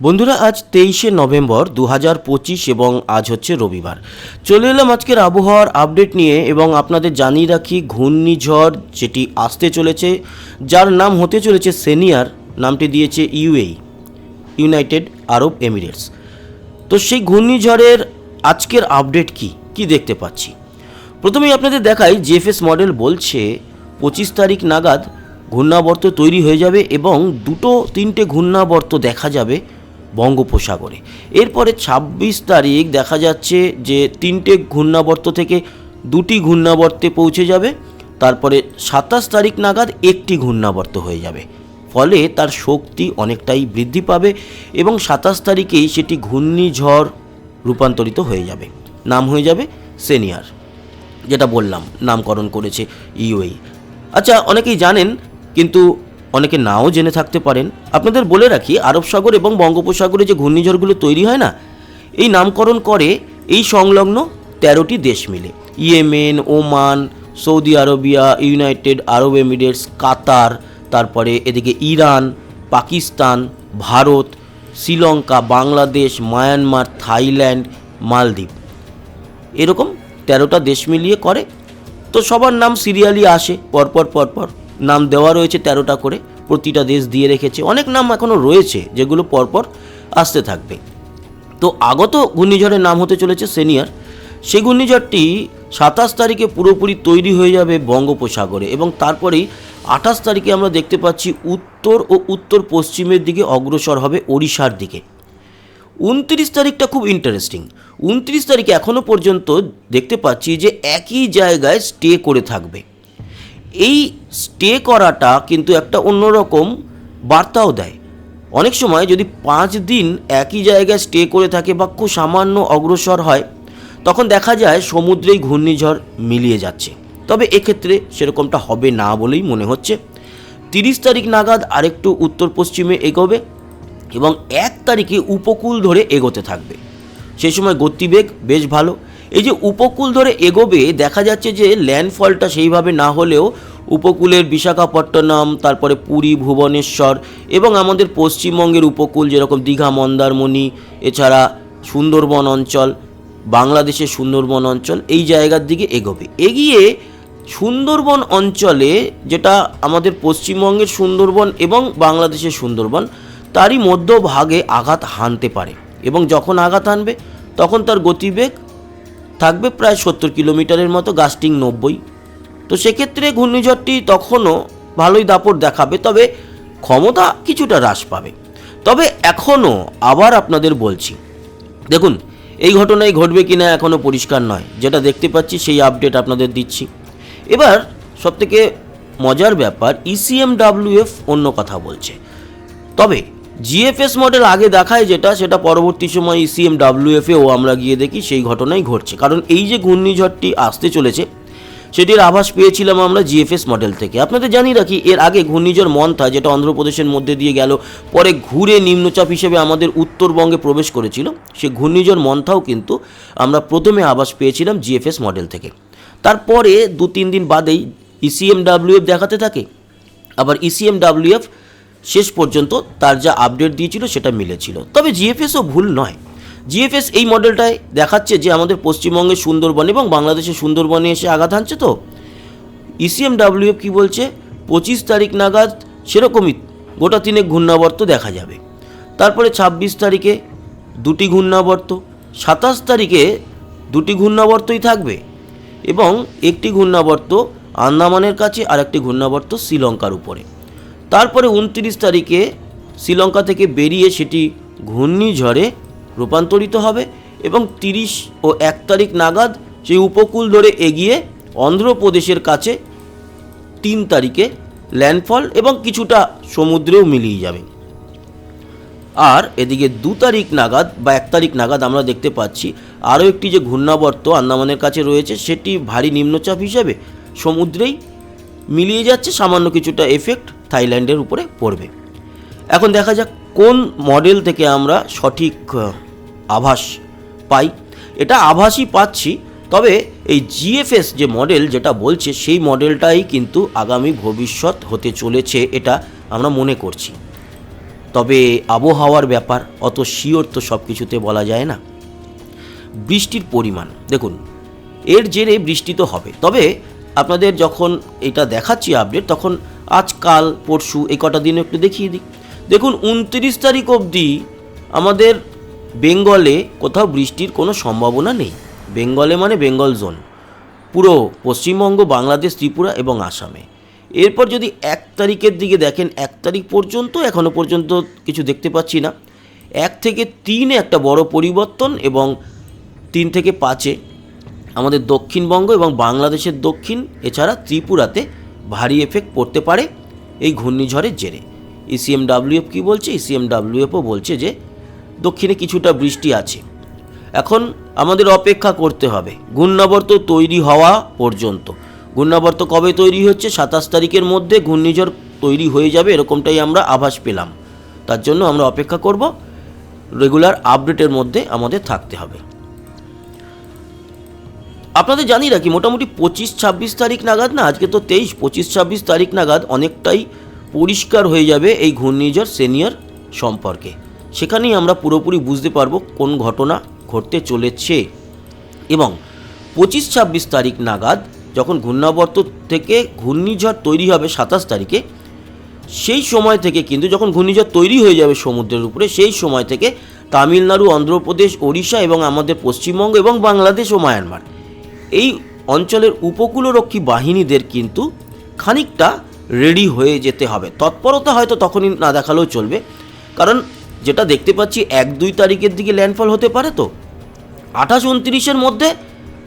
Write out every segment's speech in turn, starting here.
বন্ধুরা, আজ তেইশে নভেম্বর দু হাজার পঁচিশ এবং আজ হচ্ছে রবিবার। চলে এলাম আজকের আবহাওয়ার আপডেট নিয়ে এবং আপনাদের জানিয়ে রাখি, ঘূর্ণিঝড় যেটি আসতে চলেছে, যার নাম হতে চলেছে সেনিয়ার, নামটি দিয়েছে ইউএই, ইউনাইটেড আরব এমিরেটস। তো সেই ঘূর্ণিঝড়ের আজকের আপডেট কি? কি দেখতে পাচ্ছি? প্রথমেই আপনাদের দেখাই, জেএফএস মডেল বলছে, পঁচিশ তারিখ নাগাদ ঘূর্ণাবর্ত তৈরি হয়ে যাবে এবং দুটো তিনটে ঘূর্ণাবর্ত দেখা যাবে। বঙ্গোপসাগরে। এরপরে ছাব্বিশ তারিখ দেখা যাচ্ছে যে তিনটে ঘূর্ণাবর্ত থেকে দুটি ঘূর্ণাবর্তে পৌঁছে যাবে, তারপরে সাতাশ তারিখ নাগাদ একটি ঘূর্ণাবর্ত হয়ে যাবে। ফলে তার শক্তি অনেকটাই বৃদ্ধি পাবে এবং সাতাশ তারিখেই সেটি ঘূর্ণিঝড় রূপান্তরিত হয়ে যাবে। নাম হয়ে যাবে সেনিয়ার, যেটা বললাম, নামকরণ করেছে ইউএই। আচ্ছা অনেকেই জানেন, কিন্তু অনেকে নাও জেনে থাকতে পারেন। আপনাদের বলে রাখি, আরব সাগর এবং বঙ্গোপসাগরে যে ঘূর্ণিঝড়গুলো তৈরি হয় না, এই নামকরণ করে এই সংলগ্ন তেরোটি দেশ মিলে। Yemen, Oman, Saudi Arabia, United Arab Emirates, Qatar, তারপরে এদিকে Iran, Pakistan, Bharat, Sri Lanka, Bangladesh, Myanmar, Thailand, মালদ্বীপ। এরকম তেরোটা দেশ মিলিয়ে করে। তো সবার নাম সিরিয়ালি আসে, পরপর পরপর। নাম দেওয়া রয়েছে তেরোটা করে, প্রতিটা দেশ দিয়ে রেখেছে। অনেক নাম এখনও রয়েছে যেগুলো পরপর আসতে থাকবে। তো আগত ঘূর্ণিঝড়ের নাম হতে চলেছে সিনিয়র। সেই ঘূর্ণিঝড়টি সাতাশ তারিখে পুরোপুরি তৈরি হয়ে যাবে বঙ্গোপসাগরে এবং তারপরেই আঠাশ তারিখে আমরা দেখতে পাচ্ছি উত্তর ও উত্তর পশ্চিমের দিকে অগ্রসর হবে ওড়িশার দিকে। উনত্রিশ তারিখটা খুব ইন্টারেস্টিং উনত্রিশ তারিখে এখনও পর্যন্ত দেখতে পাচ্ছি যে একই জায়গায় স্টে করে থাকবে। এই স্টে করাটা কিন্তু একটা অন্যরকম বার্তাও দেয়। অনেক সময় যদি পাঁচ দিন একই জায়গায় স্টে করে থাকে বা খুব সামান্য অগ্রসর হয়, তখন দেখা যায় সমুদ্রেই ঘূর্ণিঝড় মিলিয়ে যাচ্ছে। তবে এক্ষেত্রে সেরকমটা হবে না বলেই মনে হচ্ছে। তিরিশ তারিখ নাগাদ আরেকটু উত্তর পশ্চিমে এগোবে এবং এক তারিখে উপকূল ধরে এগোতে থাকবে। সেই সময় গতিবেগ বেশ ভালো এই যে উপকূল ধরে এগোবে, দেখা যাচ্ছে যে ল্যান্ডফলটা সেইভাবে না হলেও উপকূলের বিশাখাপট্টনম, তারপরে পুরী, ভুবনেশ্বর এবং আমাদের পশ্চিমবঙ্গের উপকূল যেরকম দীঘা, মন্দারমণি, এছাড়া সুন্দরবন অঞ্চল, বাংলাদেশের সুন্দরবন অঞ্চল, এই জায়গার দিকে এগোবে। এগিয়ে সুন্দরবন অঞ্চলে যেটা আমাদের পশ্চিমবঙ্গের সুন্দরবন এবং বাংলাদেশের সুন্দরবন, তারই মধ্যভাগে আঘাত হানতে পারে এবং যখন আঘাত হানবে, তখন তার গতিবেগ থাকবে প্রায় সত্তর কিলোমিটারের মতো গাস্টিং নব্বই। তো সেক্ষেত্রে ঘূর্ণিঝড়টি তখনও ভালোই দাপট দেখাবে, তবে ক্ষমতা কিছুটা হ্রাস পাবে। তবে এখনও আবার আপনাদের বলছি, দেখুন, এই ঘটনায় ঘটবে কিনা এখনও পরিষ্কার নয়, যেটা দেখতে পাচ্ছি সেই আপডেট আপনাদের দিচ্ছি। এবার সবথেকে মজার ব্যাপার E ইসিএমডাব্লিউএফ অন্য কথা বলছে। তবে জিএফএস মডেল আগে দেখায় যেটা, সেটা পরবর্তী সময় E ইসিএমডাব্লিউএফেও আমরা গিয়ে দেখি সেই ঘটনাই ঘটছে। কারণ এই যে ঘূর্ণিঝড়টি আসতে চলেছে, সেটির আভাস পেয়েছিলাম আমরা জিএফএস মডেল থেকে। আপনাদের জানি রাখি, এর আগে ঘূর্ণিঝড় মন্থা, যেটা অন্ধ্রপ্রদেশের মধ্যে দিয়ে গেল, পরে ঘুরে নিম্নচাপ হিসেবে আমাদের উত্তরবঙ্গে প্রবেশ করেছিল, সে ঘূর্ণিঝড় মন্থাও কিন্তু আমরা প্রথমে আভাস পেয়েছিলাম জিএফএস মডেল থেকে। তারপরে দু তিন দিন বাদেই E ইসিএমডাব্লিউএফ দেখাতে থাকে। আবার E ইসিএমডাব্লিউএফ শেষ পর্যন্ত তার যা আপডেট দিয়েছিল সেটা মিলেছিল। তবে জিএফএসও ভুল নয়। জিএফএস এই মডেলটায় দেখাচ্ছে যে আমাদের পশ্চিমবঙ্গের সুন্দরবন এবং বাংলাদেশের সুন্দরবনে এসে আঘাত হানছে তো? E ইসিএমডাব্লিউএফ কী বলছে? পঁচিশ তারিখ নাগাদ সেরকমই গোটা তিনেক ঘূর্ণাবর্ত দেখা যাবে। তারপরে ছাব্বিশ তারিখে দুটি ঘূর্ণাবর্ত, সাতাশ তারিখে দুটি ঘূর্ণাবর্তই থাকবে এবং একটি ঘূর্ণাবর্ত আন্দামানের কাছে আর একটি ঘূর্ণাবর্ত শ্রীলঙ্কার উপরে। তারপরে উনত্রিশ তারিখে শ্রীলঙ্কা থেকে বেরিয়ে সেটি ঘূর্ণিঝড়ে রূপান্তরিত হবে এবং তিরিশ ও এক তারিখ নাগাদ সেই উপকূল ধরে এগিয়ে অন্ধ্রপ্রদেশের কাছে তিন তারিখে ল্যান্ডফল এবং কিছুটা সমুদ্রেও মিলিয়ে যাবে। আর এদিকে দু তারিখ নাগাদ বা এক তারিখ নাগাদ আমরা দেখতে পাচ্ছি আরও একটি যে ঘূর্ণাবর্ত আন্দামানের কাছে রয়েছে সেটি ভারী নিম্নচাপ হিসেবে সমুদ্রেই মিলিয়ে যাচ্ছে, সামান্য কিছুটা এফেক্ট থাইল্যান্ডের উপরে পড়বে। এখন দেখা যাক কোন মডেল থেকে আমরা সঠিক আভাস পাই। এটা আভাসই পাচ্ছি, তবে এই জিএফএস যে মডেল যেটা বলছে, সেই মডেলটাই কিন্তু আগামী ভবিষ্যৎ হতে চলেছে, এটা আমরা মনে করছি। তবে আবহাওয়ার ব্যাপার, অত শিওর তো সব কিছুতে বলা যায় না। বৃষ্টির পরিমাণ, দেখুন, এর জেরে বৃষ্টি তো হবে, তবে আপনাদের যখন এটা দেখাচ্ছি আপডেট তখন আজকাল পরশু, এই কটা দিন একটু দেখিয়ে দিই। দেখুন, উনত্রিশ তারিখ অবধি আমাদের বেঙ্গলে কোথাও বৃষ্টির কোনো সম্ভাবনা নেই। বেঙ্গলে মানে বেঙ্গল জোন। পুরো পশ্চিমবঙ্গ, বাংলাদেশ, ত্রিপুরা এবং আসামে। এরপর যদি এক তারিখের দিকে দেখেন, এক তারিখ পর্যন্ত এখনও পর্যন্ত কিছু দেখতে পাচ্ছি না। এক থেকে তিনে একটা বড় পরিবর্তন এবং তিন থেকে পাঁচে আমাদের দক্ষিণবঙ্গ এবং বাংলাদেশের দক্ষিণ, এছাড়া ত্রিপুরাতে ভারী এফেক্ট পড়তে পারে এই ঘূর্ণিঝড়ের জেরে। E ইসিএমডাব্লিউএফ কী বলছে? E ইসিএমডাব্লিউএফও বলছে যে দক্ষিণে কিছুটা বৃষ্টি আছে। এখন আমাদের অপেক্ষা করতে হবে। ঘূর্ণাবর্ত তৈরি হওয়া পর্যন্ত। ঘূর্ণাবর্ত কবে তৈরি হচ্ছে? সাতাশ তারিখের মধ্যে ঘূর্ণিঝড় তৈরি হয়ে যাবে, এরকমটাই আমরা আভাস পেলাম। তার জন্য আমরা অপেক্ষা করব। রেগুলার আপডেটের মধ্যে আমাদের থাকতে হবে। আপনাদের জানি রাখি, মোটামুটি পঁচিশ ছাব্বিশ তারিখ নাগাদ না, আজকে তো তেইশ, পঁচিশ ছাব্বিশ তারিখ নাগাদ অনেকটাই পরিষ্কার হয়ে যাবে এই ঘূর্ণিঝড় সিনিয়র সম্পর্কে। সেখানেই আমরা পুরোপুরি বুঝতে পারব কোন ঘটনা ঘটতে চলেছে। এবং পঁচিশ ছাব্বিশ তারিখ নাগাদ যখন ঘূর্ণাবর্ত থেকে ঘূর্ণিঝড় তৈরি হবে সাতাশ তারিখে, সেই সময় থেকে কিন্তু যখন ঘূর্ণিঝড় তৈরি হয়ে যাবে সমুদ্রের উপরে, সেই সময় থেকে তামিলনাড়ু, অন্ধ্রপ্রদেশ, ওড়িশা এবং আমাদের পশ্চিমবঙ্গ এবং বাংলাদেশ ও মায়ানমার। এই অঞ্চলের উপকূলরক্ষী বাহিনীদের কিন্তু খানিকটা রেডি হয়ে যেতে হবে। তৎপরতা হয়তো তখনই না দেখালেও চলবে। কারণ যেটা দেখতে পাচ্ছি, এক দুই তারিখের দিকে ল্যান্ডফল হতে পারে তো। আঠাশ উনত্রিশের মধ্যে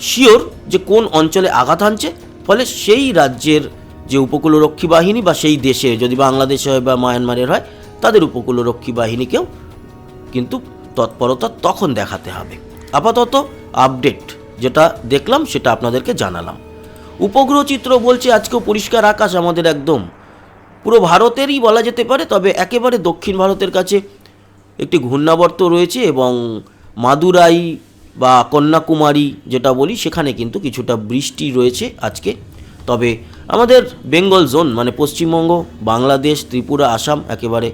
শিওর যে কোন অঞ্চলে আঘাত হানছে, ফলে সেই রাজ্যের যে উপকূলরক্ষী বাহিনী বা সেই দেশে, যদি বাংলাদেশে হয় বা মায়ানমারের হয়, তাদের উপকূলরক্ষী বাহিনীকেও কিন্তু তৎপরতা তখন দেখাতে হবে। আপাতত আপডেট। যেটা দেখলাম, সেটা আপনাদেরকে জানালাম। উপগ্রহ চিত্র বলছে আজকেও পরিষ্কার আকাশ আমাদের একদম। পুরো ভারতেরই বলা যেতে পারে, তবে একেবারে দক্ষিণ ভারতের কাছে একটি ঘূর্ণাবর্ত রয়েছে এবং মাদুরাই বা কন্যাকুমারী যেটা বলি, সেখানে কিন্তু কিছুটা বৃষ্টি রয়েছে আজকে। তবে আমাদের বেঙ্গল জোন মানে পশ্চিমবঙ্গ, বাংলাদেশ, ত্রিপুরা, আসাম, একেবারে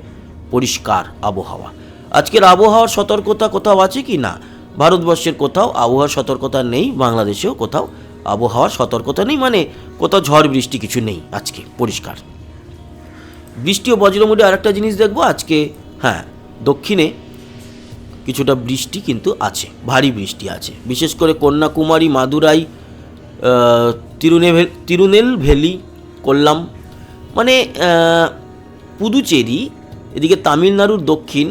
পরিষ্কার আবহাওয়া। আজকের আবহাওয়ার সতর্কতা কোথাও আছে কি না? ভারতবর্ষের কোথাও আবহাওয়ার সতর্কতা নেই, বাংলাদেশেও কোথাও আবহাওয়ার সতর্কতা নেই মানে কোথাও ঝড়, বৃষ্টি কিছু নেই আজকে, পরিষ্কার। বৃষ্টি ও বজ্রমুড়ে আরেকটা জিনিস দেখব, আজকে হ্যাঁ দক্ষিণে কিছুটা বৃষ্টি কিন্তু আছে, ভারী বৃষ্টি আছে। বিশেষ করে কন্যাকুমারী, মাদুরাই তিরুনেভেল, তিরুনেলভেলি, কোল্লাম মানে পুদুচেরি, এদিকে তামিলনাড়ুর দক্ষিণ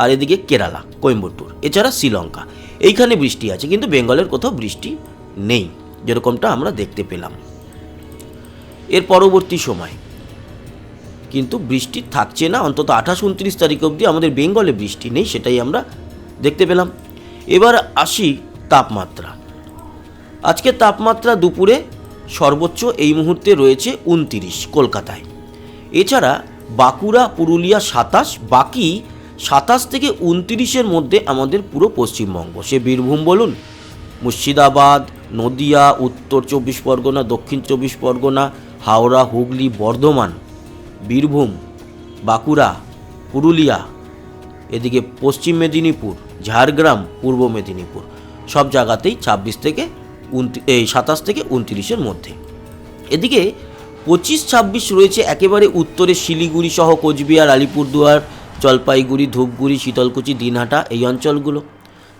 আর এদিকে কেরালা, কোয়েম্বটুর, এছাড়া শ্রীলঙ্কা। এইখানে বৃষ্টি আছে, কিন্তু বেঙ্গলের কোথাও বৃষ্টি নেই, যেরকমটা আমরা দেখতে পেলাম। এর পরবর্তী সময়। কিন্তু বৃষ্টি থাকছে না, অন্তত আঠাশ উনত্রিশ তারিখ অবধি আমাদের বেঙ্গলে বৃষ্টি নেই, সেটাই আমরা দেখতে পেলাম। এবার আসি তাপমাত্রা। আজকে তাপমাত্রা দুপুরে সর্বোচ্চ এই মুহূর্তে রয়েছে উনতিরিশ কলকাতায়। এছাড়া বাঁকুড়া, পুরুলিয়া সাতাশ, বাকি সাতাশ থেকে উনতিরিশের মধ্যে আমাদের পুরো পশ্চিমবঙ্গ। সে বীরভূম বলুন, মুর্শিদাবাদ, নদিয়া, উত্তর চব্বিশ পরগনা, দক্ষিণ চব্বিশ পরগনা, হাওড়া, হুগলি, বর্ধমান, বীরভূম, বাঁকুড়া, পুরুলিয়া, এদিকে পশ্চিম মেদিনীপুর, ঝাড়গ্রাম, পূর্ব মেদিনীপুর, সব জায়গাতেই ছাব্বিশ থেকে এই সাতাশ থেকে উনত্রিশের মধ্যে। এদিকে পঁচিশ ছাব্বিশ রয়েছে একেবারে উত্তরে শিলিগুড়ি সহ কোচবিহার, আলিপুরদুয়ার জলপাইগুড়ি, ধূপগুড়ি, শীতলকুচি, দিনহাটা এই অঞ্চলগুলো।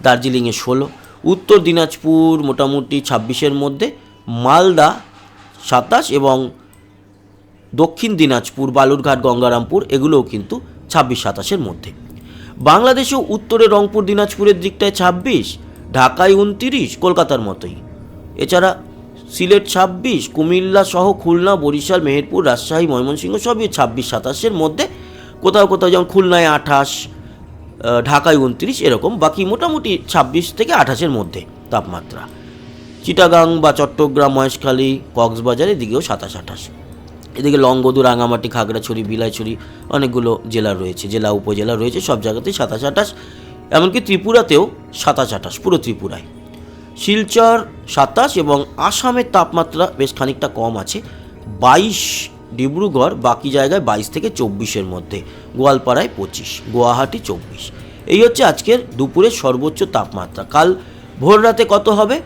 দার্জিলিংয়ে ষোলো। উত্তর দিনাজপুর মোটামুটি ছাব্বিশের মধ্যে, মালদা সাতাশ এবং দক্ষিণ দিনাজপুর, বালুরঘাট, গঙ্গারামপুর এগুলোও কিন্তু ছাব্বিশ, সাতাশের মধ্যে। বাংলাদেশেও উত্তরে রংপুর, দিনাজপুরের দিকটায় ছাব্বিশ, ঢাকায় উনতিরিশ, কলকাতার মতোই। এছাড়া সিলেট ছাব্বিশ, কুমিল্লা সহ খুলনা, বরিশাল, মেহেরপুর, রাজশাহী, ময়মনসিংহ সবই ছাব্বিশ, সাতাশের মধ্যে কোথাও কোথাও যেমন খুলনায় আঠাশ ঢাকায় উনত্রিশ, এরকম। বাকি মোটামুটি ছাব্বিশ থেকে আঠাশের মধ্যে তাপমাত্রা। চিটাগাং বা চট্টগ্রাম, মহেশখালী, কক্সবাজার, এদিকেও সাতাশ, আঠাশ। এদিকে লংগদু রাঙামাটি, খাগড়াছড়ি, বিলাইছড়ি অনেকগুলো জেলা রয়েছে। জেলা, উপজেলা রয়েছে, সব জায়গাতেই সাতাশ, আঠাশ। এমনকি ত্রিপুরাতেও সাতাশ, আঠাশ, পুরো ত্রিপুরায়। শিলচর সাতাশ এবং আসামের তাপমাত্রা বেশ খানিকটা কম আছে। বাইশ ডিব্রুগড়, বাকি জায়গায় বাইশ থেকে চব্বিশের মধ্যে, গোয়ালপাড়ায় পঁচিশ, গুয়াহাটি চব্বিশ। এই হচ্ছে আজকের দুপুরের সর্বোচ্চ তাপমাত্রা। কাল ভোর রাতে কত হবে?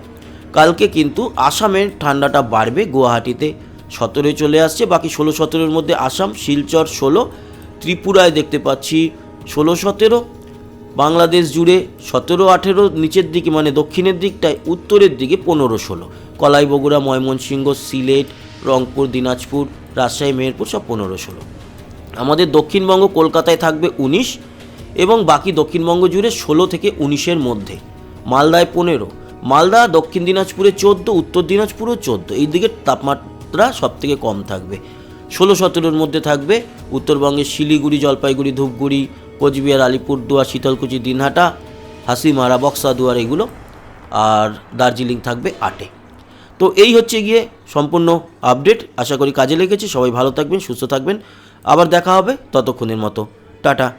কালকে কিন্তু আসামের ঠান্ডাটা বাড়বে, গুয়াহাটিতে সতেরো চলে আসছে, বাকি ষোলো সতেরোর মধ্যে আসাম, শিলচর ষোলো, ত্রিপুরায় দেখতে পাচ্ছি ষোলো সতেরো, বাংলাদেশ জুড়ে সতেরো আঠেরো, নিচের দিকে মানে দক্ষিণের দিকটায়, উত্তরের দিকে পনেরো ষোলো। কলাই বগুড়া, ময়মনসিংহ, সিলেট, রংপুর, দিনাজপুর রাজশাহী, মেহেরপুর সব পনেরো ষোলো। আমাদের দক্ষিণবঙ্গ কলকাতায় থাকবে উনিশ এবং বাকি দক্ষিণবঙ্গ জুড়ে ষোলো থেকে উনিশের মধ্যে। মালদায় পনেরো, মালদা, দক্ষিণ দিনাজপুরে চোদ্দ, উত্তর দিনাজপুরও চোদ্দ। এই দিকের তাপমাত্রা সব থেকে কম থাকবে। ষোলো সতেরোর মধ্যে থাকবে উত্তরবঙ্গের শিলিগুড়ি, জলপাইগুড়ি, ধূপগুড়ি, কোচবিহার, আলিপুরদুয়ার, শীতলকুচি, দিনহাটা, হাসিমারা বক্সাদুয়ার এগুলো। আর দার্জিলিং থাকবে আটে। তো এই হচ্ছে গিয়ে সম্পূর্ণ আপডেট আশা করি কাজে লেগেছে। সবাই ভালো থাকবেন, সুস্থ থাকবেন। আবার দেখা হবে ততক্ষণের মতো। টাটা।